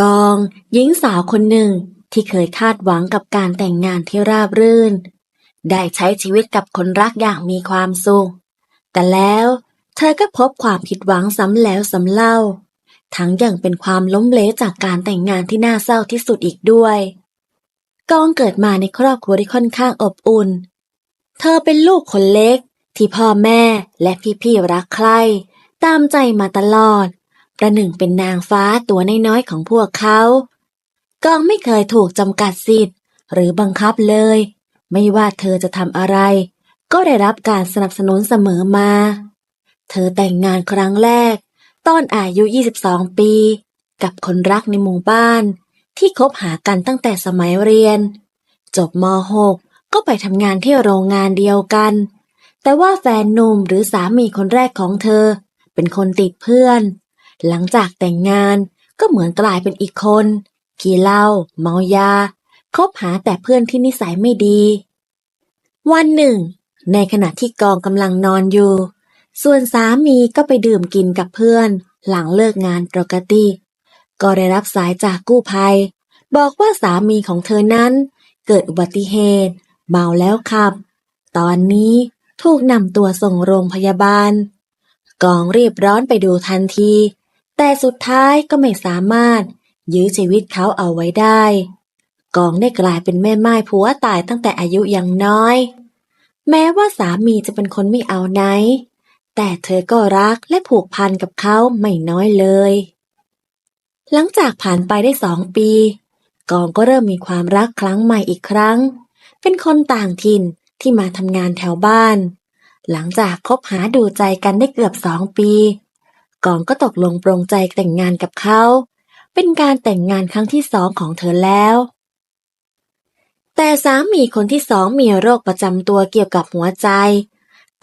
กองหญิงสาวคนหนึ่งที่เคยคาดหวังกับการแต่งงานที่ราบรื่น ได้ใช้ชีวิตกับคนรักอย่างมีความสุข แต่แล้วเธอก็พบความผิดหวังซ้ำแล้วซ้ำเล่า ทั้งยังเป็นความล้มเหลวจากการแต่งงานที่น่าเศร้าที่สุดอีกด้วย กองเกิดมาในครอบครัวที่ค่อนข้างอบอุ่น เธอเป็นลูกคนเล็กที่พ่อแม่และพี่ๆรักใคร่ตามใจมาตลอด ประหนึ่งเป็นนางฟ้าตัวน้อยๆของพวกเขา กองไม่เคยถูกจำกัดสิทธิ์ หรือบังคับเลย ไม่ว่าเธอจะทำอะไร ก็ได้รับการสนับสนุนเสมอมา เธอแต่งงานครั้งแรก ตอนอายุ 22 ปี กับคนรักในหมู่บ้าน ที่คบหากันตั้งแต่สมัยเรียน จบม .6 ก็ไปทำงานที่โรงงานเดียวกัน แต่ว่าแฟนหนุ่มหรือสามีคนแรกของเธอ เป็นคนติดเพื่อน หลังจากแต่งงานก็เหมือนกลายเป็นอีกคนขี้เหล้าเมายาคบหาแต่เพื่อนที่นิสัยไม่ดี วันหนึ่ง ในขณะที่กองกำลังนอนอยู่ ส่วนสามีก็ไปดื่มกินกับเพื่อน หลังเลิกงานปกติ ก็ได้รับสายจากกู้ภัย บอกว่าสามีของเธอนั้น เกิดอุบัติเหตุ เมาแล้วขับ ตอนนี้ถูกนำตัวส่งโรงพยาบาล กองรีบร้อนไปดูทันที แต่สุดท้ายก็ไม่สามารถ ยื้อชีวิตเขาเอาไว้ได้ กองได้กลายเป็นแม่ไม้ผัวตายตั้งแต่อายุยังน้อย แม้ว่าสามีจะเป็นคนไม่เอาไหน แต่เธอก็รักและผูกพันกับเขาไม่น้อยเลย หลังจากผ่านไปได้สองปี กองก็เริ่มมีความรักครั้งใหม่อีกครั้ง เป็นคนต่างถิ่นที่มาทำงานแถวบ้าน หลังจากคบหาดูใจกันได้เกือบสองปี กองก็ตกลงปรงใจแต่งงานกับเขา เป็นการแต่งงานครั้งที่สองของเธอแล้ว แต่สามีคนที่สองมีโรคประจำตัวเกี่ยวกับหัวใจ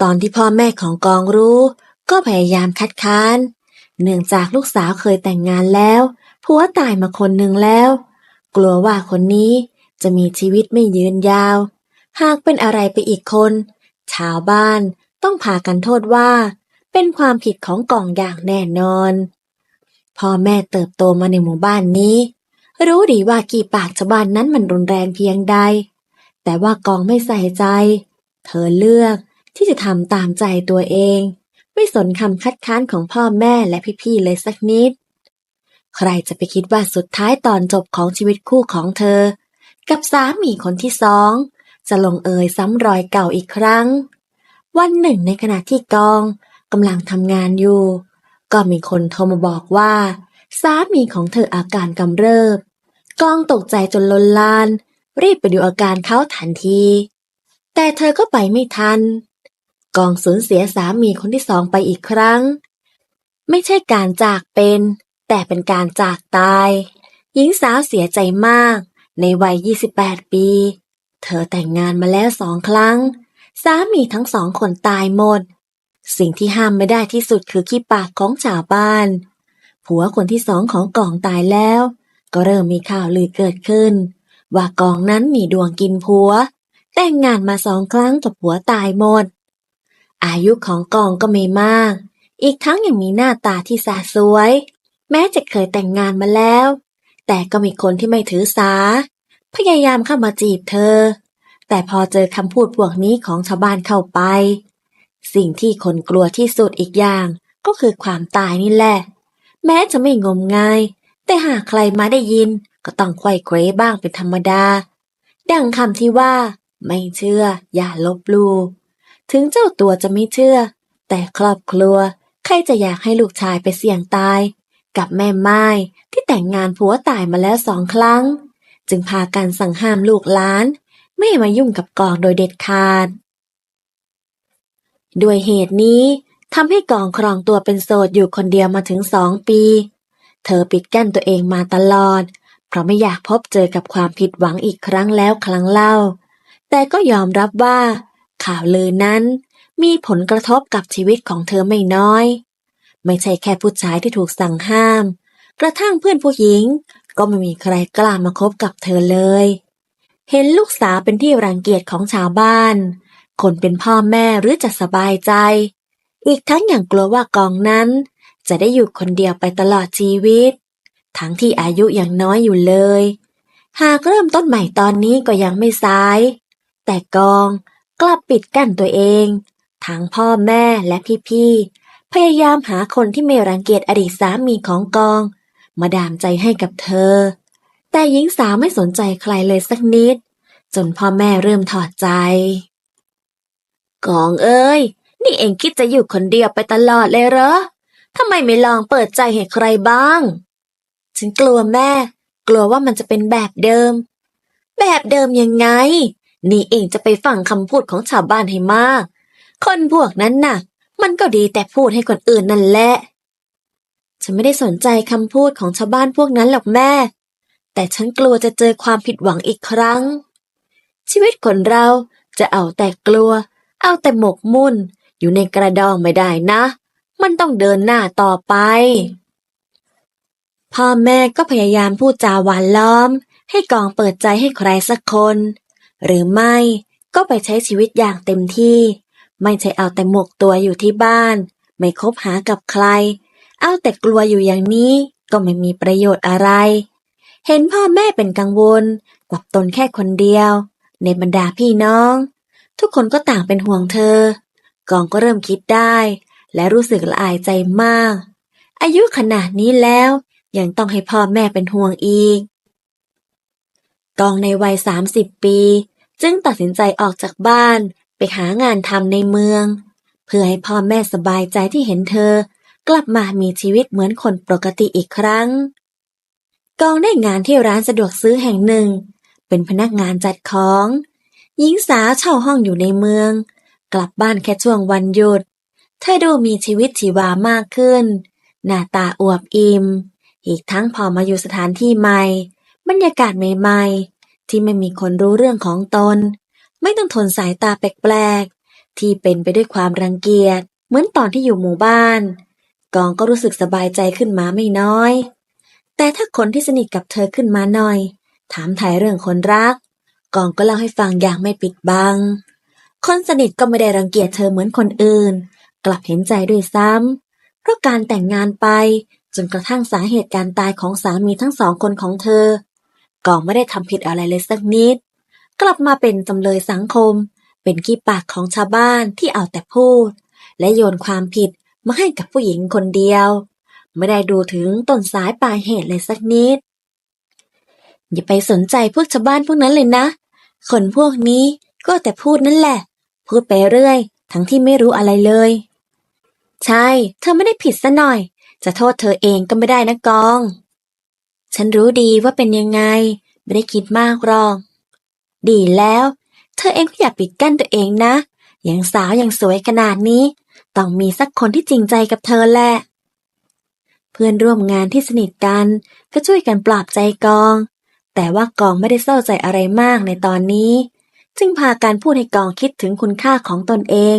ตอนที่พ่อแม่ของกองรู้ ก็พยายามคัดค้าน เนื่องจากลูกสาวเคยแต่งงานแล้วผัวตายมาคนหนึ่งแล้ว กลัวว่าคนนี้จะมีชีวิตไม่ยืนยาว หากเป็นอะไรไปอีกคน ชาวบ้านต้องพากันโทษว่า เป็นความผิดของกองอย่างแน่นอนพ่อแม่เติบโตมาในหมู่บ้านนี้ รู้ดีว่ากี่ปากชาวบ้านนั้นมันรุนแรงเพียงใด แต่ว่ากองไม่ใส่ใจ เธอเลือกที่จะทำตามใจตัวเอง ไม่สนคำคัดค้านของพ่อแม่และพี่ๆเลยสักนิด ใครจะไปคิดว่าสุดท้ายตอนจบของชีวิตคู่ของเธอ กับสามีคนที่สองจะลงเอยซ้ำรอยเก่าอีกครั้ง วันหนึ่งในขณะที่กอง กำลังทำงานอยู่ ก็มีคนโทรมาบอกว่า สามีของเธออาการกำเริบกองตกใจจนลนลาน รีบไปดูอาการเขาทันที แต่เธอก็ไปไม่ทัน กองสูญเสียสามีคนที่สองไปอีกครั้ง ไม่ใช่การจากเป็น แต่เป็นการจากตาย หญิงสาวเสียใจมากในวัย 28 ปี เธอแต่งงานมาแล้วสองครั้ง สามีทั้งสองคนตายหมด สิ่งที่ห้ามไม่ได้ที่สุดคือขี้ปากของชาวบ้าน ผัวคนที่สองของกองตายแล้ว ก็เริ่มมีข่าวลือเกิดขึ้น ว่ากองนั้นมีดวงกินผัว แต่งงานมาสองครั้งกับผัวตายหมด อายุของกองก็ไม่มาก อีกทั้งยังมีหน้าตาที่สาสวย แม้จะเคยแต่งงานมาแล้ว แต่ก็มีคนที่ไม่ถือสา พยายามเข้ามาจีบเธอ แต่พอเจอคำพูดพวกนี้ของชาวบ้านเข้าไป สิ่งที่คนกลัวที่สุดอีกอย่างก็คือความตายนี่แหละ แม้จะไม่งมงาย แต่หากใครมาได้ยินก็ต้องไขว้เขวบ้างเป็นธรรมดา ดังคำที่ว่า ไม่เชื่อ อย่าลบลู่ถึงเจ้าตัวจะไม่เชื่อ แต่ครอบครัว ใครจะอยากให้ลูกชายไปเสี่ยงตาย กับแม่ไม้ที่แต่งงานผัวตายมาแล้วสองครั้ง จึงพากันสั่งห้ามลูกหลาน ไม่มายุ่งกับกองโดยเด็ดขาด ด้วยเหตุนี้ทำให้กองครองตัวเป็นโสดอยู่คนเดียวมาถึงสองปี เธอปิดกั้นตัวเองมาตลอด เพราะไม่อยากพบเจอกับความผิดหวังอีกครั้งแล้วครั้งเล่า แต่ก็ยอมรับว่า ข่าวลือนั้นมีผลกระทบกับชีวิตของเธอไม่น้อย ไม่ใช่แค่ผู้ชายที่ถูกสั่งห้าม กระทั่งเพื่อนผู้หญิง ก็ไม่มีใครกล้ามาคบกับเธอเลย เห็นลูกสาวเป็นที่รังเกียจของชาวบ้าน คนเป็นพ่อแม่หรือจะสบายใจ อีกทั้งอย่างกลัวว่ากองนั้น จะได้อยู่คนเดียวไปตลอดชีวิต ทั้งที่อายุยังน้อยอยู่เลย หากเริ่มต้นใหม่ตอนนี้ก็ยังไม่สาย แต่กองกลับปิดกั้นตัวเอง ทั้งพ่อแม่และพี่ๆ พยายามหาคนที่ไม่รังเกียจอดีตสามีของกอง มาดามใจให้กับเธอ แต่หญิงสาวไม่สนใจใครเลยสักนิด จนพ่อแม่เริ่มถอดใจ กองเอ้ย นี่เองคิดจะอยู่คนเดียวไปตลอดเลยเหรอทำไมไม่ลองเปิดใจให้ใครบ้าง ฉันกลัวแม่ กลัวว่ามันจะเป็นแบบเดิม แบบเดิมยังไง นี่เองจะไปฟังคำพูดของชาวบ้านให้มาก คนพวกนั้นน่ะ มันก็ดีแต่พูดให้คนอื่นนั่นแหละ ฉันไม่ได้สนใจคำพูดของชาวบ้านพวกนั้นหรอกแม่ แต่ฉันกลัวจะเจอความผิดหวังอีกครั้ง ชีวิตคนเราจะเอาแต่กลัว เอาแต่หมกมุ่น อยู่ในกระดองไม่ได้นะ มันต้องเดินหน้าต่อไป พ่อแม่ก็พยายามพูดจาหวานล้อม ให้กองเปิดใจให้ใครสักคน หรือไม่ก็ไปใช้ชีวิตอย่างเต็มที่ ไม่ใช่เอาแต่หมกตัวอยู่ที่บ้าน ไม่คบหากับใคร เอาแต่กลัวอยู่อย่างนี้ก็ไม่มีประโยชน์อะไร เห็นพ่อแม่เป็นกังวลกับตนแค่คนเดียว ในบรรดาพี่น้อง ทุกคนก็ต่างเป็นห่วงเธอ กองก็เริ่มคิดได้ และรู้สึกละอายใจมาก อายุขนาดนี้แล้ว ยังต้องให้พ่อแม่เป็นห่วงอีก กองในวัย 30 ปี จึงตัดสินใจออกจากบ้านไปหางานทำในเมือง เพื่อให้พ่อแม่สบายใจที่เห็นเธอ กลับมามีชีวิตเหมือนคนปกติอีกครั้ง กองได้งานที่ร้านสะดวกซื้อแห่งหนึ่ง เป็นพนักงานจัดของ หญิงสาวเช่าห้องอยู่ในเมือง กลับบ้านแค่ช่วงวันหยุด เธอดูมีชีวิตชีวามากขึ้น หน้าตาอวบอิ่ม อีกทั้งพอมาอยู่สถานที่ใหม่ บรรยากาศใหม่ๆ ที่ไม่มีคนรู้เรื่องของตน ไม่ต้องทนสายตาแปลกๆ ที่เป็นไปด้วยความรังเกียจ เหมือนตอนที่อยู่หมู่บ้าน กองก็รู้สึกสบายใจขึ้นมาไม่น้อย แต่ถ้าคนที่สนิทกับเธอขึ้นมาหน่อย ถามถ่ายเรื่องคนรัก กองก็เล่าให้ฟังอย่างไม่ปิดบัง คนสนิทก็ไม่ได้รังเกียจเธอเหมือนคนอื่น กลับเห็นใจด้วยซ้ำ เพราะการแต่งงานไปจนกระทั่งสาเหตุการตายของสามีทั้งสองคนของเธอ กองไม่ได้ทำผิดอะไรเลยสักนิด กลับมาเป็นจำเลยสังคม เป็นขี้ปากของชาวบ้านที่เอาแต่พูด และโยนความผิดมาให้กับผู้หญิงคนเดียว ไม่ได้ดูถึงต้นสายปลายเหตุเลยสักนิด อย่าไปสนใจพวกชาวบ้านพวกนั้นเลยนะ คนพวกนี้ก็แต่พูดนั่นแหละ พูดไปเรื่อย ทั้งที่ไม่รู้อะไรเลย ใช่ เธอไม่ได้ผิดซะหน่อย จะโทษเธอเองก็ไม่ได้นะกอง ฉันรู้ดีว่าเป็นยังไง ไม่ได้คิดมากหรอก ดีแล้ว เธอเองก็อย่าปิดกั้นตัวเองนะ อย่างสาวอย่างสวยขนาดนี้ ต้องมีสักคนที่จริงใจกับเธอแหละ เพื่อนร่วมงานที่สนิทกันก็ช่วยกันปลอบใจกอง แต่ว่ากองไม่ได้เศร้าใจอะไรมากในตอนนี้ จึงพาการพูดให้กองคิดถึงคุณค่าของตนเอง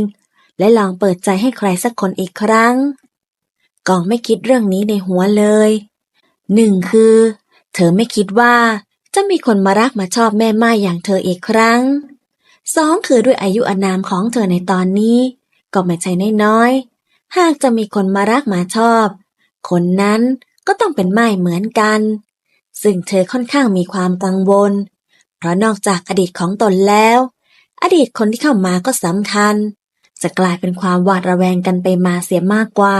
และลองเปิดใจให้ใครสักคนอีกครั้ง กองไม่คิดเรื่องนี้ในหัวเลยหนึ่งคือ เธอไม่คิดว่าจะมีคนมารักมาชอบแม่ไม้อย่างเธออีกครั้งสองคือด้วยอายุอานามของเธอในตอนนี้ ก็ไม่ใช่น้อยๆหากจะมีคนมารักมาชอบ คนนั้นก็ต้องเป็นไม้เหมือนกัน ซึ่งเธอค่อนข้างมีความกังวล เพราะนอกจากอดีตของตนแล้ว อดีตคนที่เข้ามาก็สำคัญ จะกลายเป็นความหวาดระแวงกันไปมาเสียมากกว่า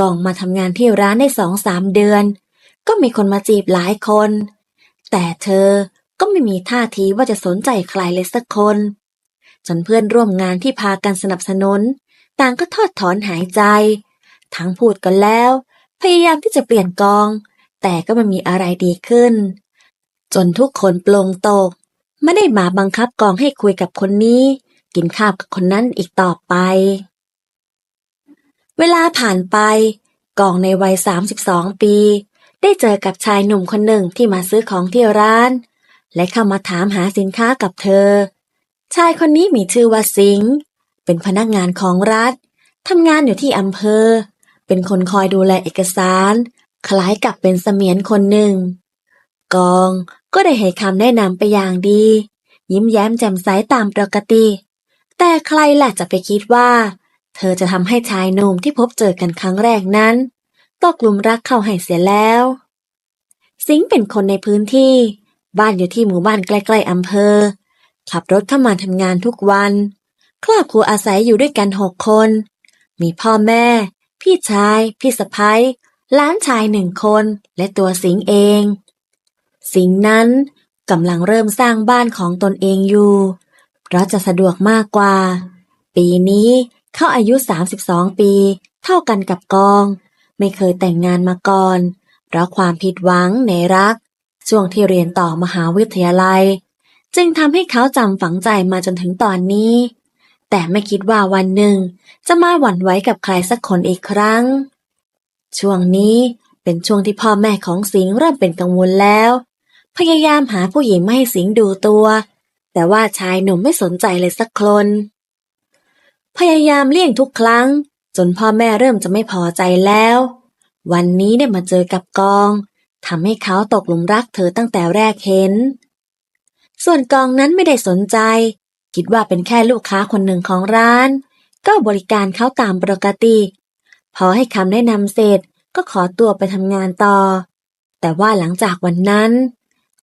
กองมาทำงานที่ร้านได้สองสามเดือน ก็มีคนมาจีบหลายคน แต่เธอก็ไม่มีท่าทีว่าจะสนใจใครเลยสักคน จนเพื่อนร่วมงานที่พากันสนับสนุน ต่างก็ทอดถอนหายใจ ทั้งพูดกันแล้ว พยายามที่จะเปลี่ยนกอง แต่ก็ไม่มีอะไรดีขึ้น จนทุกคนปลงตก ไม่ได้มาบังคับกองให้คุยกับคนนี้ กินข้าวกับคนนั้นอีกต่อไป เวลาผ่านไป กองในวัย 32 ปี ได้เจอกับชายหนุ่มคนหนึ่งที่มาซื้อของที่ร้าน และเข้ามาถามหาสินค้ากับเธอ ชายคนนี้มีชื่อว่าสิงห์เป็นพนักงานของรัฐทำงานอยู่ที่อำเภอ เป็นคนคอยดูแลเอกสาร คล้ายกับเป็นเสมียนคนหนึ่ง กองก็ได้ให้คำแนะนำไปอย่างดี ยิ้มแย้มแจ่มใสตามปกติ แต่ใครล่ะจะไปคิดว่า เธอจะทำให้ชายหนุ่มที่พบเจอกันครั้งแรกนั้นตกหลุมรักเข้าให้เสียแล้ว สิงเป็นคนในพื้นที่ บ้านอยู่ที่หมู่บ้านใกล้ๆอำเภอ ขับรถเข้ามาทำงานทุกวัน ครอบครัวอาศัยอยู่ด้วยกันหกคน มีพ่อแม่ พี่ชาย พี่สะพ้ย ล้านชายหนึ่งคนและตัวสิงเอง สิงนั้นกำลังเริ่มสร้างบ้านของตนเองอยู่ เพราะจะสะดวกมากกว่า ปีนี้เขาอายุ 32 ปี เท่ากันกับกอง ไม่เคยแต่งงานมาก่อน เพราะความผิดหวังในรัก ช่วงที่เรียนต่อมหาวิทยาลัย จึงทำให้เขาจำฝังใจมาจนถึงตอนนี้ แต่ไม่คิดว่าวันหนึ่ง จะมาหวั่นไหวกับใครสักคนอีกครั้ง ช่วงนี้เป็นช่วงที่พ่อแม่ของสิงห์เริ่มเป็นกังวลแล้ว พยายามหาผู้หญิงมาให้สิงห์ดูตัว แต่ว่าชายหนุ่มไม่สนใจเลยสักคน พยายามเลี่ยงทุกครั้ง จนพ่อแม่เริ่มจะไม่พอใจแล้ว วันนี้ได้มาเจอกับกองทำให้เขาตกหลุมรักเธอตั้งแต่แรกเห็น ส่วนกองนั้นไม่ได้สนใจ คิดว่าเป็นแค่ลูกค้าคนหนึ่งของร้าน ก็บริการเขาตามปกติ พอให้คำแนะนำเสร็จก็ขอตัวไปทำงานต่อ แต่ว่าหลังจากวันนั้น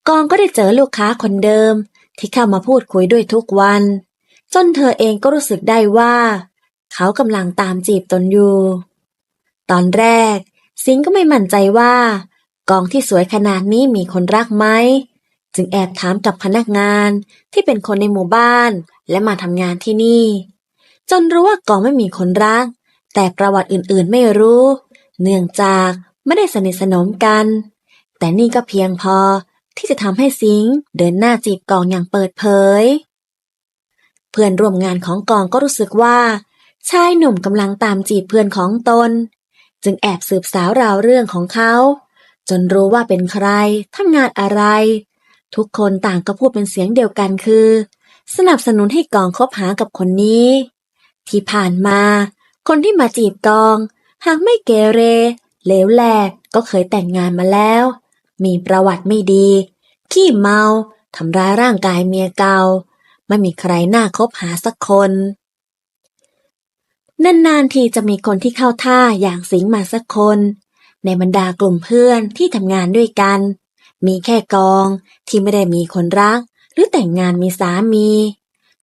กองก็ได้เจอลูกค้าคนเดิม ที่เข้ามาพูดคุยด้วยทุกวัน จนเธอเองก็รู้สึกได้ว่า เขากำลังตามจีบตนอยู่ ตอนแรก สิงก็ไม่มั่นใจว่า กองที่สวยขนาดนี้มีคนรักไหมจึงแอบถามกับพนักงานที่เป็นคนในหมู่บ้านและมาทำงานที่นี่ จนรู้ว่ากองไม่มีคนรัก แต่ประวัติอื่นๆไม่รู้ เนื่องจากไม่ได้สนิทสนมกัน แต่นี่ก็เพียงพอที่จะทำให้สิงเดินหน้าจีบกองอย่างเปิดเผย เพื่อนร่วมงานของกองก็รู้สึกว่า ชายหนุ่มกำลังตามจีบเพื่อนของตน จึงแอบสืบสาวราวเรื่องของเขา จนรู้ว่าเป็นใครทำงานอะไร ทุกคนต่างก็พูดเป็นเสียงเดียวกันคือ สนับสนุนให้กองคบหากับคนนี้ ที่ผ่านมา คนที่มาจีบกอง หากไม่เกเรเลวแหลกก็เคยแต่งงานมาแล้ว มีประวัติไม่ดี ขี้เมาทำร้ายร่างกายเมียเก่า ไม่มีใครน่าคบหาสักคน นานๆทีจะมีคนที่เข้าท่าอย่างสิงมาสักคน ในบรรดากลุ่มเพื่อนที่ทำงานด้วยกัน มีแค่กองที่ไม่ได้มีคนรัก หรือแต่งงานมีสามี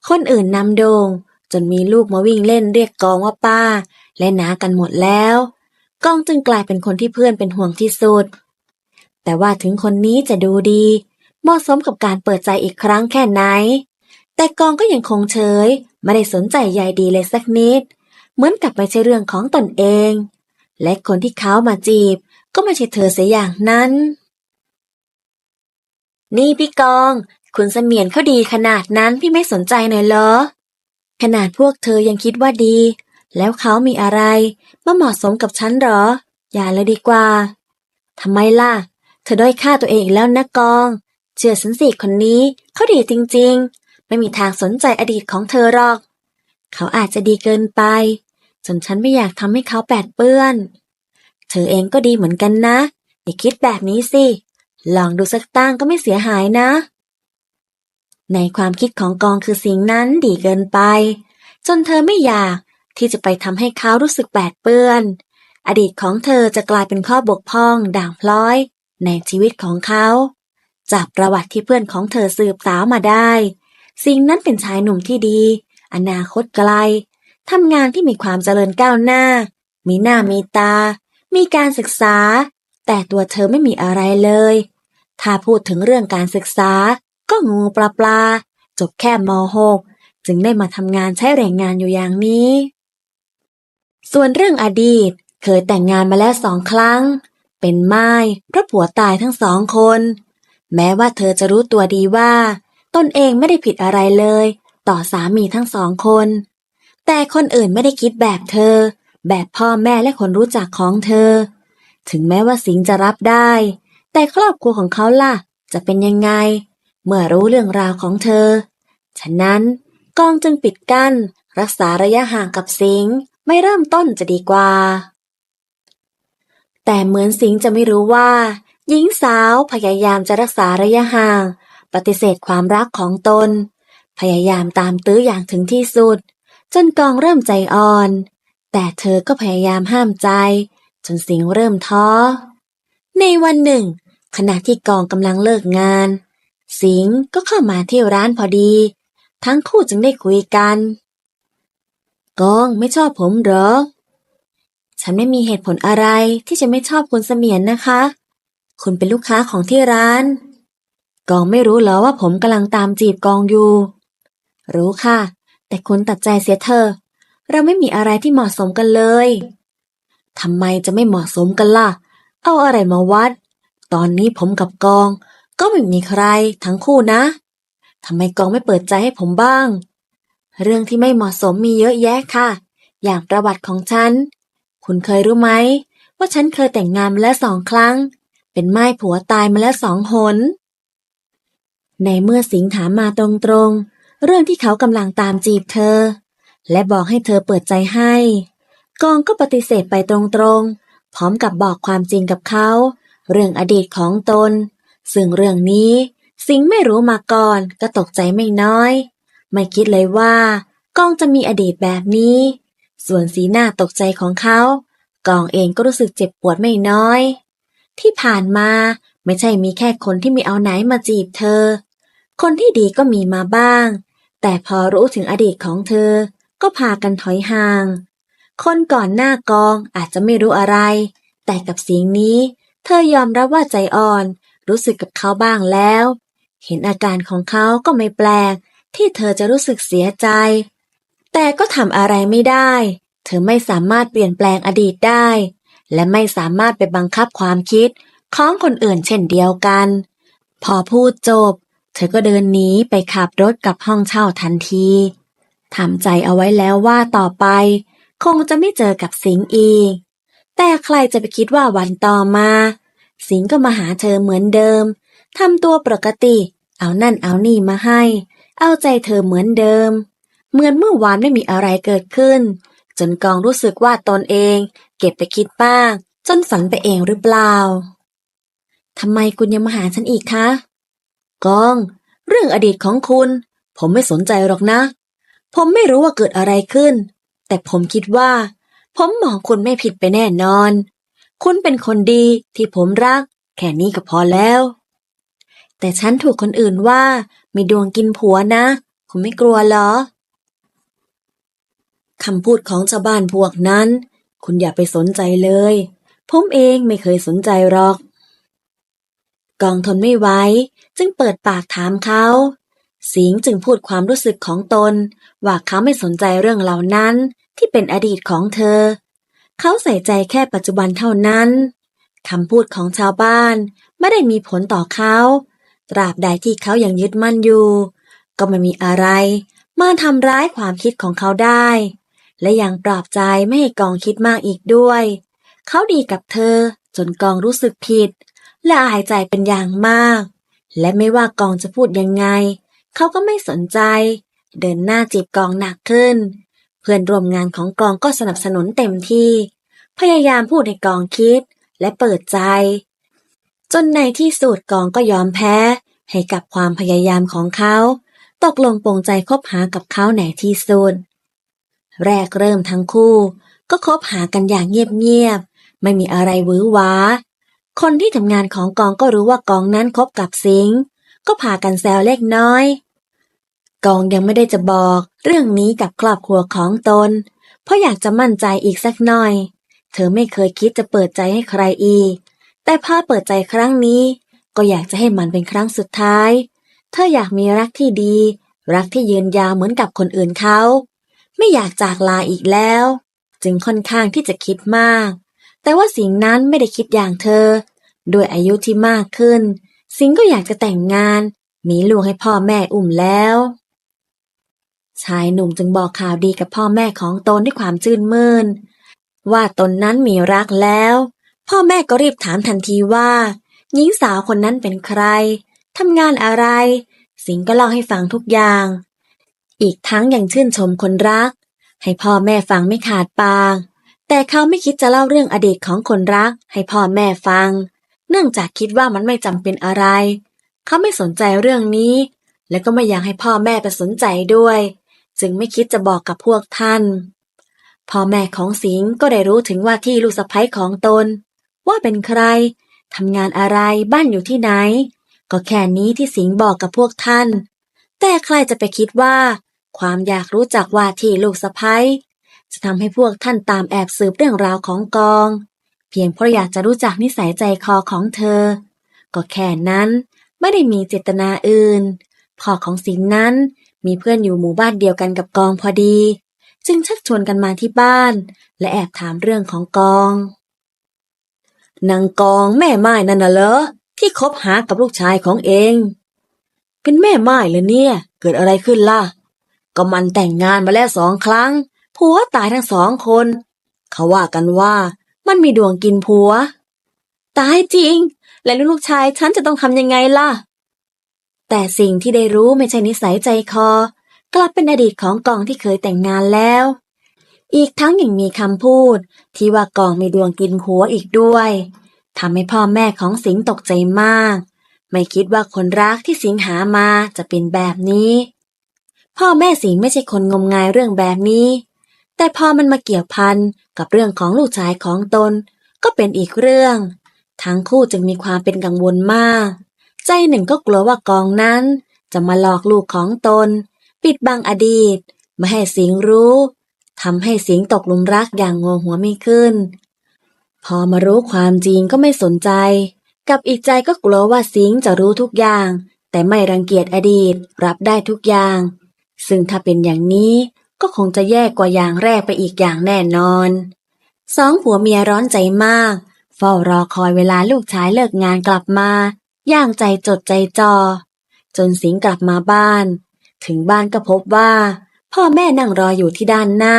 คนอื่นนำโดง จนมีลูกมาวิ่งเล่นเรียกกองว่าป้า และนากันหมดแล้ว กองจึงกลายเป็นคนที่เพื่อนเป็นห่วงที่สุด แต่ว่าถึงคนนี้จะดูดี เหมาะสมกับการเปิดใจอีกครั้งแค่ไหน แต่กองก็ยังคงเฉย ไม่ได้สนใจใยดีเลยสักนิด เหมือนกับไม่ใช่เรื่องของตนเอง และคนที่เขามาจีบ ก็ไม่ใช่เธอเสียอย่างนั้น นี่พี่กอง คุณเสมียนเขาดีขนาดนั้นพี่ไม่สนใจหน่อยเหรอ ขนาดพวกเธอยังคิดว่าดี แล้วเขามีอะไรมาเหมาะสมกับฉันหรอ อย่าเลยดีกว่าทำไมล่ะ เธอด้อยค่าตัวเองอีกแล้วนะกอง เชื่อฉันสิคนนี้เขาดีจริง ๆ ไม่มีทางสนใจอดีตของเธอหรอก เขาอาจจะดีเกินไป จนฉันไม่อยากทำให้เขาแปดเปื้อน เธอเองก็ดีเหมือนกันนะ อย่าคิดแบบนี้สิ ลองดูสักตั้งก็ไม่เสียหายนะ ในความคิดของกองคือสิ่งนั้นดีเกินไป จนเธอไม่อยากที่จะไปทำให้เขารู้สึกแปดเปื้อน อดีตของเธอจะกลายเป็นข้อบกพร่องด่างพร้อย ในชีวิตของเขา จากประวัติที่เพื่อนของเธอสืบสาวมาได้ สิ่งนั้นเป็นชายหนุ่มที่ดี อนาคตไกลทำงานที่มีความเจริญก้าวหน้า มีหน้ามีตา มีการศึกษา แต่ตัวเธอไม่มีอะไรเลย ถ้าพูดถึงเรื่องการศึกษา ก็งูปลาปลาจบแค่ม .6 จึงได้มาทำงานใช้แรงงานอยู่อย่างนี้ ส่วนเรื่องอดีตเคยแต่งงานมาแล้วสองครั้ง เป็นไม้เพราะผัวตายทั้งสองคน แม้ว่าเธอจะรู้ตัวดีว่า ตนเองไม่ได้ผิดอะไรเลย ต่อสามีทั้งสองคน แต่คนอื่นไม่ได้คิดแบบเธอ แบบพ่อแม่และคนรู้จักของเธอ ถึงแม้ว่าสิงจะรับได้ แต่ครอบครัวของเขาล่ะ จะเป็นยังไง เมื่อรู้เรื่องราวของเธอ ฉะนั้นกองจึงปิดกั้น รักษาระยะห่างกับสิงไม่เริ่มต้นจะดีกว่า แต่เหมือนสิงจะไม่รู้ว่า หญิงสาวพยายามจะรักษาระยะห่าง ปฏิเสธความรักของตน พยายามตามตื้ออย่างถึงที่สุด จนกองเริ่มใจอ่อน แต่เธอก็พยายามห้ามใจ จนสิงเริ่มท้อ ในวันหนึ่ง ขณะที่กองกำลังเลิกงาน สิงห์ก็เข้ามาที่ร้านพอดี ทั้งคู่จึงได้คุยกัน กองไม่ชอบผมเหรอ ฉันไม่มีเหตุผลอะไรที่จะไม่ชอบคุณเสมียนนะคะ คุณเป็นลูกค้าของที่ร้าน กองไม่รู้เหรอว่าผมกำลังตามจีบกองอยู่ รู้ค่ะ แต่คุณตัดใจเสียเถอะเราไม่มีอะไรที่เหมาะสมกันเลยทำไมจะไม่เหมาะสมกันล่ะ เอาอะไรมาวัด ตอนนี้ผมกับกอง ก็ไม่มีใครทั้งคู่นะทำไมกองไม่เปิดใจให้ผมบ้าง เรื่องที่ไม่เหมาะสมมีเยอะแยะค่ะ อย่างประวัติของฉัน คุณเคยรู้ไหม ว่าฉันเคยแต่งงานมาแล้วสองครั้ง เป็นไม้ผัวตายมาแล้วสองหน ในเมื่อสิงถามมาตรงๆ เรื่องที่เขากำลังตามจีบเธอ และบอกให้เธอเปิดใจให้ กองก็ปฏิเสธไปตรงๆ พร้อมกับบอกความจริงกับเขา เรื่องอดีตของตน ซึ่งเรื่องนี้สิงไม่รู้มาก่อนก็ตกใจไม่น้อย ไม่คิดเลยว่ากองจะมีอดีตแบบนี้ ส่วนสีหน้าตกใจของเขากองเองก็รู้สึกเจ็บปวดไม่น้อย ที่ผ่านมาไม่ใช่มีแค่คนที่ม่เอาไหนมาจีบเธอ คนที่ดีก็มีมาบ้าง แต่พอรู้ถึงอดีตของเธอ ก็พากันถอยห่าง คนก่อนหน้ากองอาจจะไม่รู้อะไร แต่กับสิ่งนี้ เธอยอมรับว่าใจอ่อน รู้สึกกับเขาบ้างแล้ว เห็นอาการของเขาก็ไม่แปลก ที่เธอจะรู้สึกเสียใจ แต่ก็ทำอะไรไม่ได้ เธอไม่สามารถเปลี่ยนแปลงอดีตได้ และไม่สามารถไปบังคับความคิดของคนอื่นเช่นเดียวกัน พอพูดจบ เธอก็เดินหนีไปขับรถกลับห้องเช่าทันทีทำใจเอาไว้แล้วว่าต่อไป คงจะไม่เจอกับสิงอีก แต่ใครจะไปคิดว่าวันต่อมา สิงก็มาหาเธอเหมือนเดิมทำตัวปกติ เอานั่นเอานี่มาให้ เอาใจเธอเหมือนเดิม เหมือนเมื่อวานไม่มีอะไรเกิดขึ้น จนกองรู้สึกว่าตนเอง เก็บไปคิดบ้างจนฝันไปเองหรือเปล่าทำไมคุณยังมาหาฉันอีกคะกอง เรื่องอดีตของคุณ ผมไม่สนใจหรอกนะ ผมไม่รู้ว่าเกิดอะไรขึ้น แต่ผมคิดว่า ผมมองคุณไม่ผิดไปแน่นอน คุณเป็นคนดีที่ผมรัก แค่นี้ก็พอแล้ว แต่ฉันถูกคนอื่นว่า มีดวงกินผัวนะ คุณไม่กลัวเหรอคำพูดของชาวบ้านพวกนั้น คุณอย่าไปสนใจเลย ผมเองไม่เคยสนใจหรอก กองทนไม่ไหวจึงเปิดปากถามเขาสิงจึงพูดความรู้สึกของตน ว่าเขาไม่สนใจเรื่องเหล่านั้นที่เป็นอดีตของเธอ เขาใส่ใจแค่ปัจจุบันเท่านั้นคำพูดของชาวบ้านไม่ได้มีผลต่อเขา ตราบใดที่เขายังยึดมั่นอยู่ ก็ไม่มีอะไรมาทำร้ายความคิดของเขาได้ และยังปลอบใจไม่ให้กองคิดมากอีกด้วย เขาดีกับเธอจนกองรู้สึกผิด และอายใจเป็นอย่างมาก และไม่ว่ากองจะพูดยังไง เขาก็ไม่สนใจ เดินหน้าจีบกองหนักขึ้น เพื่อนร่วมงานของกองก็สนับสนุนเต็มที่ พยายามพูดให้กองคิดและเปิดใจ จนในที่สุดกองก็ยอมแพ้ ให้กับความพยายามของเขา ตกลงปรงใจคบหากับเขาในที่สุดแรกเริ่มทั้งคู่ ก็คบหากันอย่างเงียบๆไม่มีอะไรหวือหวาคนที่ทำงานของกองก็รู้ว่ากองนั้นคบกับสิงก็พากันแซวเล็กน้อย กองยังไม่ได้จะบอก เรื่องนี้กับครอบครัวของตน เพราะอยากจะมั่นใจอีกสักหน่อย เธอไม่เคยคิดจะเปิดใจให้ใครอีก แต่พอเปิดใจครั้งนี้ ก็อยากจะให้มันเป็นครั้งสุดท้าย เธออยากมีรักที่ดี รักที่ยืนยาวเหมือนกับคนอื่นเขา ไม่อยากจากลาอีกแล้ว จึงค่อนข้างที่จะคิดมาก แต่ว่าสิงนั้นไม่ได้คิดอย่างเธอ ด้วยอายุที่มากขึ้น สิงก็อยากจะแต่งงาน มีลูกให้พ่อแม่อุ้มแล้ว ชายหนุ่มจึงบอกข่าวดีกับพ่อแม่ของตนด้วยความชื่นมื่น ว่าตนนั้นมีรักแล้ว พ่อแม่ก็รีบถามทันทีว่า หญิงสาวคนนั้นเป็นใครทำงานอะไร สิงก็เล่าให้ฟังทุกอย่าง อีกทั้งยังชื่นชมคนรัก ให้พ่อแม่ฟังไม่ขาดปาก แต่เขาไม่คิดจะเล่าเรื่องอดีตของคนรัก ให้พ่อแม่ฟัง เนื่องจากคิดว่ามันไม่จำเป็นอะไร เขาไม่สนใจเรื่องนี้ และก็ไม่อยากให้พ่อแม่ไปสนใจด้วย จึงไม่คิดจะบอกกับพวกท่าน พ่อแม่ของสิงห์ก็ได้รู้ถึงว่าที่ลูกสะใภ้ของตน ว่าเป็นใครทำงานอะไรบ้านอยู่ที่ไหน ก็แค่นี้ที่สิงห์บอกกับพวกท่าน แต่ใครจะไปคิดว่า ความอยากรู้จักว่าที่ลูกสะใภ้จะทำให้พวกท่านตามแอบสืบเรื่องราวของกอง เพียงเพราะอยากจะรู้จักนิสัยใจคอของเธอ ก็แค่นั้นไม่ได้มีเจตนาอื่นพ่อของสิงห์นั้น มีเพื่อนอยู่หมู่บ้านเดียวกันกับกองพอดี จึงชักชวนกันมาที่บ้าน และแอบถามเรื่องของกอง นางกองแม่ไม้นั่นน่ะเหรอที่คบหากับลูกชายของเอง เป็นแม่ไม้เลยเนี่ย เกิดอะไรขึ้นล่ะ ก็มันแต่งงานมาแล้วสองครั้ง ผัวตายทั้งสองคน เขาว่ากันว่ามันมีดวงกินผัว ตายจริง แล้วลูกชายฉันจะต้องทำยังไงล่ะ แต่สิ่งที่ได้รู้ไม่ใช่นิสัยใจคอ กลับเป็นอดีตของกองที่เคยแต่งงานแล้ว อีกทั้งยังมีคำพูด ที่ว่ากองมีดวงกินผัวอีกด้วยทำให้พ่อแม่ของสิงตกใจมาก ไม่คิดว่าคนรักที่สิงหามาจะเป็นแบบนี้ พ่อแม่สิงไม่ใช่คนงมงายเรื่องแบบนี้ แต่พอมันมาเกี่ยวพันกับเรื่องของลูกชายของตน ก็เป็นอีกเรื่อง ทั้งคู่จึงมีความเป็นกังวลมาก ใจหนึ่งก็กลัวว่ากองนั้น จะมาหลอกลูกของตน ปิดบังอดีตไม่ให้สิงรู้ทำให้สิงตกหลุมรักอย่างงงหัวไม่ขึ้น พอมารู้ความจริงก็ไม่สนใจ กับอีกใจก็กลัวว่าสิงจะรู้ทุกอย่าง แต่ไม่รังเกียจอดีตรับได้ทุกอย่าง ซึ่งถ้าเป็นอย่างนี้ก็คงจะแย่กว่าอย่างแรกไปอีกอย่างแน่นอนสองผัวเมียร้อนใจมาก เฝ้ารอคอยเวลาลูกชายเลิกงานกลับมา ย่างใจจดใจจอ จนสิงกลับมาบ้าน ถึงบ้านก็พบว่า พ่อแม่นั่งรออยู่ที่ด้านหน้า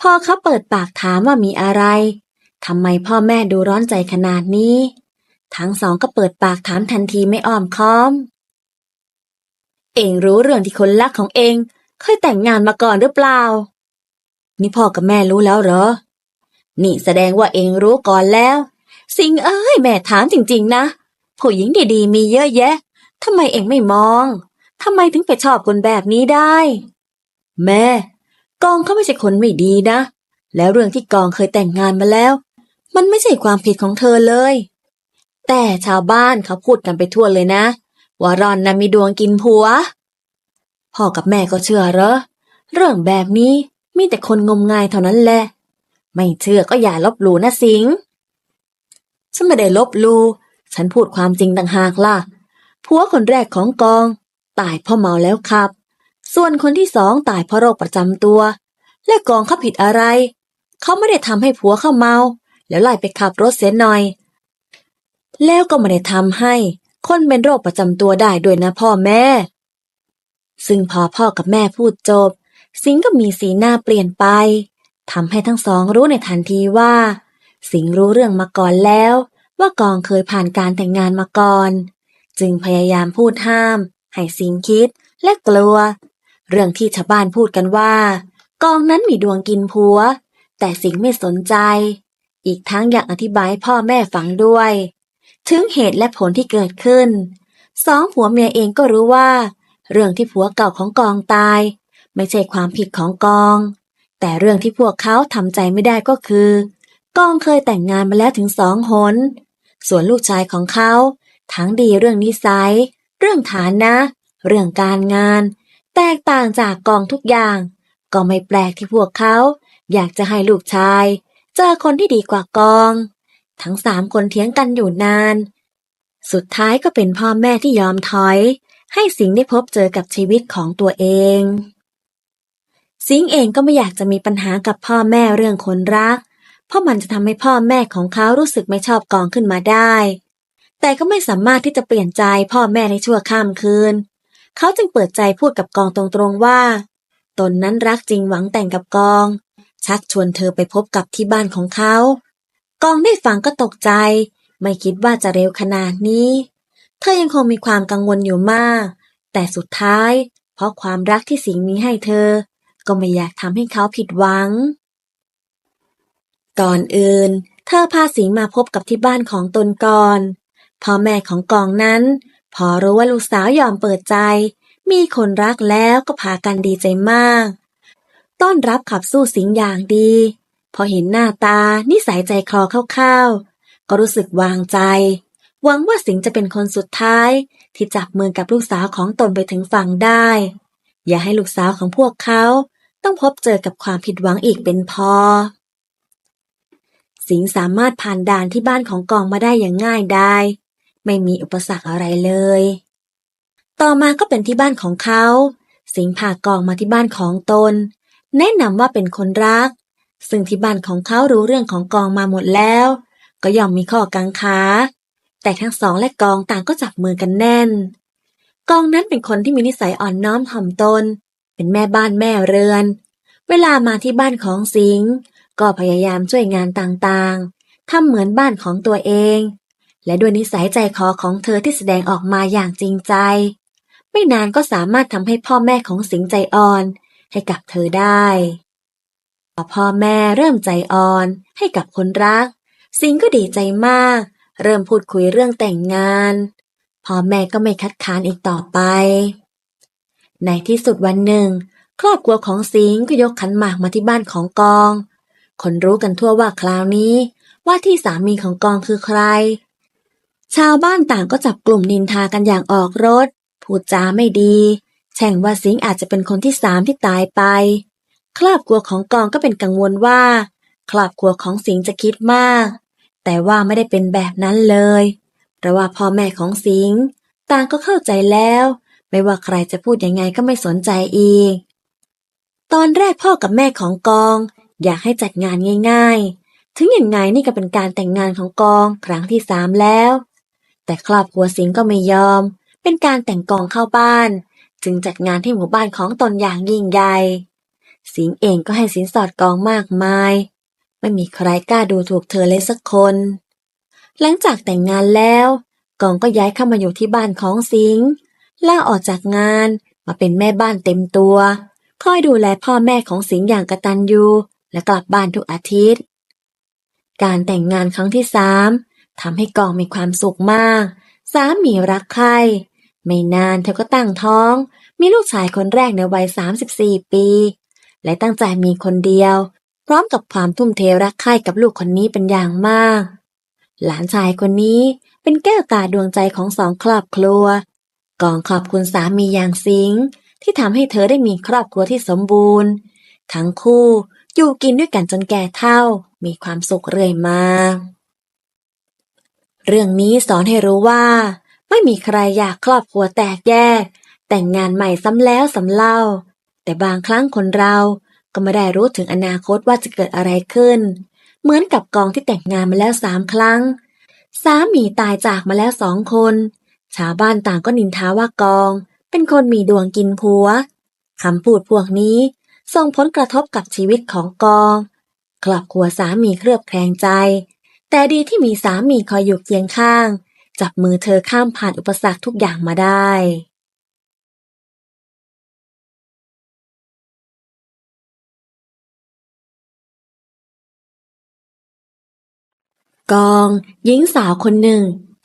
พอเขาเปิดปากถามว่ามีอะไรทำไมพ่อแม่ดูร้อนใจขนาดนี้ ทั้งสองก็เปิดปากถามทันทีไม่อ้อมค้อม เองรู้เรื่องที่คนรักของเองเคยแต่งงานมาก่อนหรือเปล่า นี่พ่อกับแม่รู้แล้วเหรอ นี่แสดงว่าเองรู้ก่อนแล้ว สิงเอ้ยแม่ถามจริง ๆ นะ ผู้หญิงดีๆ มีเยอะแยะทำไมเองไม่มองทำไมถึงไปชอบคนแบบนี้ได้ แม่ กองเขาไม่ใช่คนไม่ดีนะ แล้วเรื่องที่กองเคยแต่งงานมาแล้ว มันไม่ใช่ความผิดของเธอเลย แต่ชาวบ้านเขาพูดกันไปทั่วเลยนะ ว่ารอนน่ะมีดวงกินผัว พ่อกับแม่ก็เชื่อเหรอ เรื่องแบบนี้มีแต่คนงมงายเท่านั้นแหละ ไม่เชื่อก็อย่าลบหลู่นะสิงฉันไม่ได้ลบหลู่ ฉันพูดความจริงต่างหากล่ะผัวคนแรกของกอง ตายเพราะเมาแล้วครับ ส่วนคนที่สองตายเพราะโรคประจำตัว และกองเขาผิดอะไร เขาไม่ได้ทำให้ผัวเข้าเมา แล้วไล่ไปขับรถเสียหน่อย แล้วก็ไม่ได้ทำให้ คนเป็นโรคประจำตัวได้ด้วยนะพ่อแม่ ซึ่งพอพ่อกับแม่พูดจบ สิงก็มีสีหน้าเปลี่ยนไปทำให้ทั้งสองรู้ในทันทีว่า สิงรู้เรื่องมาก่อนแล้ว ว่ากองเคยผ่านการแต่งงานมาก่อน จึงพยายามพูดห้าม ให้สิงคิดและกลัว เรื่องที่ชาวบ้านพูดกันว่า กองนั้นมีดวงกินผัว แต่สิงไม่สนใจ อีกทั้งอยากอธิบายพ่อแม่ฟังด้วย ถึงเหตุและผลที่เกิดขึ้น สองผัวเมียเองก็รู้ว่า เรื่องที่ผัวเก่าของกองตาย ไม่ใช่ความผิดของกอง แต่เรื่องที่พวกเขาทำใจไม่ได้ก็คือกองเคยแต่งงานมาแล้วถึงสองหน ส่วนลูกชายของเขา ทั้งดีเรื่องนิสัย เรื่องฐานนะ เรื่องการงาน แตกต่างจากกองทุกอย่าง ก็ไม่แปลกที่พวกเขา อยากจะให้ลูกชาย เจอคนที่ดีกว่ากอง ทั้งสามคนเถียงกันอยู่นาน สุดท้ายก็เป็นพ่อแม่ที่ยอมถอย ให้สิงได้พบเจอกับชีวิตของตัวเอง สิงเองก็ไม่อยากจะมีปัญหากับพ่อแม่เรื่องคนรัก เพราะมันจะทำให้พ่อแม่ของเขารู้สึกไม่ชอบกองขึ้นมาได้ แต่ก็ไม่สามารถที่จะเปลี่ยนใจพ่อแม่ในชั่วข้ามคืน เขาจึงเปิดใจพูดกับกองตรงๆว่า ตนนั้นรักจริงหวังแต่งกับกอง ชักชวนเธอไปพบกับที่บ้านของเขา กองได้ฟังก็ตกใจ ไม่คิดว่าจะเร็วขนาดนี้ เธอยังคงมีความกังวลอยู่มาก แต่สุดท้าย เพราะความรักที่สิงมีให้เธอ ก็ไม่อยากทำให้เขาผิดหวัง ก่อนอื่น เธอพาสิงมาพบกับที่บ้านของตนก่อนพ่อแม่ของกองนั้น พอรู้ว่าลูกสาวยอมเปิดใจ มีคนรักแล้วก็พากันดีใจมาก ต้อนรับขับสู้สิงอย่างดี พอเห็นหน้าตานิสัยใจคลอคร่าวๆก็รู้สึกวางใจ หวังว่าสิงจะเป็นคนสุดท้าย ที่จับมือกับลูกสาวของตนไปถึงฝั่งได้ อย่าให้ลูกสาวของพวกเขา ต้องพบเจอกับความผิดหวังอีกเป็นพอ สิงสามารถผ่านด่านที่บ้านของกองมาได้อย่างง่ายดายไม่มีอุปสรรคอะไรเลย ต่อมาก็เป็นที่บ้านของเขา สิงพากองมาที่บ้านของตน แนะนำว่าเป็นคนรัก ซึ่งที่บ้านของเขารู้เรื่องของกองมาหมดแล้ว ก็ย่อมมีข้อกังขา แต่ทั้งสองและกองต่างก็จับมือกันแน่น กองนั้นเป็นคนที่มีนิสัยอ่อนน้อมถ่อมตน เป็นแม่บ้านแม่เรือน เวลามาที่บ้านของสิง ก็พยายามช่วยงานต่างๆทำเหมือนบ้านของตัวเอง และด้วยนิสัยใจคอของเธอที่แสดงออกมาอย่างจริงใจ ไม่นานก็สามารถทำให้พ่อแม่ของสิงใจอ่อนให้กับเธอได้พอพ่อแม่เริ่มใจอ่อนให้กับคนรัก สิงก็ดีใจมาก เริ่มพูดคุยเรื่องแต่งงานพ่อแม่ก็ไม่คัดค้านอีกต่อไป ในที่สุดวันหนึ่ง ครอบครัวของสิงก็ยกขันหมากมาที่บ้านของกอง คนรู้กันทั่วว่าคราวนี้ ว่าที่สามีของกองคือใคร ชาวบ้านต่างก็จับกลุ่มนินทากันอย่างออกรถพูดจาไม่ดี แช่งว่าสิงอาจจะเป็นคนที่สามที่ตายไป ครอบครัวของกองก็เป็นกังวลว่า ครอบครัวของสิงจะคิดมาก แต่ว่าไม่ได้เป็นแบบนั้นเลยเพราะว่าพ่อแม่ของสิงต่างก็เข้าใจแล้ว ไม่ว่าใครจะพูดยังไงก็ไม่สนใจอีก ตอนแรกพ่อกับแม่ของกอง อยากให้จัดงานง่าย ๆ ถึงอย่างไงนี่ก็เป็นการแต่งงานของกองครั้งที่สามแล้ว แต่ครอบครัวสิงห์ก็ไม่ยอม เป็นการแต่งกองเข้าบ้าน จึงจัดงานที่หมู่บ้านของตนอย่างยิ่งใหญ่ สิงห์เองก็ให้สินสอดกองมากมาย ไม่มีใครกล้าดูถูกเธอเลยสักคน หลังจากแต่งงานแล้ว กองก็ย้ายเข้ามาอยู่ที่บ้านของสิงห์ลาออกจากงานมาเป็นแม่บ้านเต็มตัว คอยดูแลพ่อแม่ของสิงห์อย่างกระตัญญู และกลับบ้านทุกอาทิตย์ การแต่งงานครั้งที่สามทำให้กองมีความสุขมาก สามีรักใคร ไม่นานเธอก็ตั้งท้อง มีลูกชายคนแรกในวัย 34 ปี และตั้งใจมีคนเดียว พร้อมกับความทุ่มเทรักใคร่กับลูกคนนี้เป็นอย่างมาก หลานชายคนนี้เป็นแก้วตาดวงใจของสองครอบครัว กองขอบคุณสามีอย่างสิงที่ทำให้เธอได้มีครอบครัวที่สมบูรณ์ ทั้งคู่ อยู่กินด้วยกันจนแก่เฒ่า มีความสุขเรื่อยมา เรื่องนี้สอนให้รู้ว่า ไม่มีใครอยากครอบครัวแตกแยก แต่งงานใหม่ซ้ำแล้วซ้ำเล่า แต่บางครั้งคนเราก็ไม่ได้รู้ถึงอนาคตว่าจะเกิดอะไรขึ้น เหมือนกับกองที่แต่งงานมาแล้วสามครั้ง สามีตายจากมาแล้วสองคน ชาวบ้านต่างก็นินทาว่ากอง เป็นคนมีดวงกินผัวคำพูดพวกนี้ ส่งผลกระทบกับชีวิตของกอง ครอบครัวสามีเครือบแคลงใจ แต่ดีที่มีสามีคอยอยู่เคียงข้าง จับมือเธอข้ามผ่านอุปสรรคทุกอย่างมาได้กอง หญิงสาวคนหนึ่ง